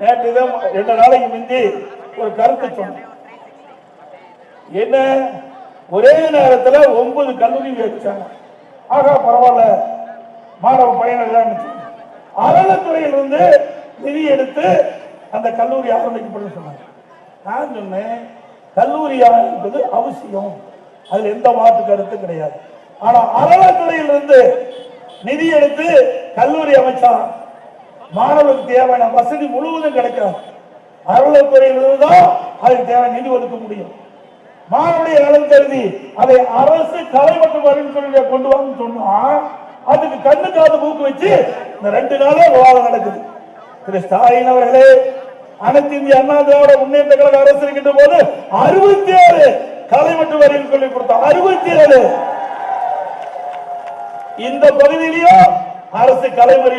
நேற்று தான் ரெண்டு நாளைக்கு முந்தி ஒரு கருத்து சொன்னேன். என்ன? ஒரே நேரத்துல ஒன்பது கல்லூரி வச்சாங்க ஆகா பரவாயில்ல. மாணவ பயனர்கள் அறநிலைத்துறையிலிருந்து நிதி எடுத்து அந்த கல்லூரி ஆரம்பிக்கப்படும் சொன்னாங்க. நான் சொன்னேன் கல்லூரி ஆரம்பிப்பது அவசியம். அதுல எந்த மாற்று கருத்து கிடையாது. ஆனா அறநிலைத்துறையிலிருந்து நிதி எடுத்து கல்லூரி அமைச்சா மாணவருக்கு தேவையான வசதி முழுவதும் கிடைக்காது அறநிலைத்துறையிலிருந்து தான் அதுக்கு தேவையான நிதி ஒதுக்க முடியும். மாணவனுடைய நலன் கருதி அதை அரசு கலை மற்றும் அறிவுத்துறையில கொண்டு வாங்க சொன்னா அதுக்கு கண்ணு காது மூக்கு வச்சு இந்த ரெண்டு நாளா விவாதம் நடக்குது. திரு ஸ்டாலின் அவர்களே அனைத்து இந்திய அண்ணா திராவிட முன்னேற்ற கழக அரசு இருக்கின்ற போது அறுபத்தி ஏழு கலை மற்றும் அறிவு கல்வி கொடுத்தோம் அறுபத்தி ஏழு இந்த பகுதியிலையும் அரசு கலைமறி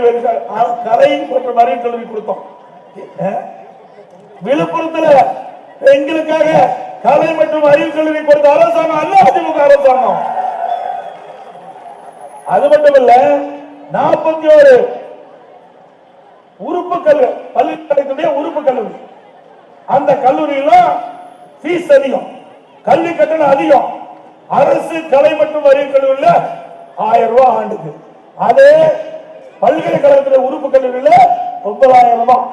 கலை மற்றும் அறிவு கல்வி கொடுத்தோம். விழுப்புரத்துல எங்களுக்காக கலை மற்றும் அறிவு கல்வி கொடுத்த அரசாங்கம் அல்ல அதிமுக அரசாங்கம். அது மட்டுமல்ல நாற்பத்தி ஒரு உறுப்பு கல்வி பல்கலைக்கழகத்துடைய உறுப்பு கல்லூரி. அந்த கல்லூரியில ஃபீஸ் அதிகம். கல்வி கட்டணம் அதிகம். அரசு கலை மற்றும் அறிவு கல்லூரியில் ஆயிரம் ரூபாய் ஆண்டுக்கு. அதே பல்கலைக்கழகத்துல உறுப்பு கல்லூரியில ஒன்பதாயிரம் ரூபாய்.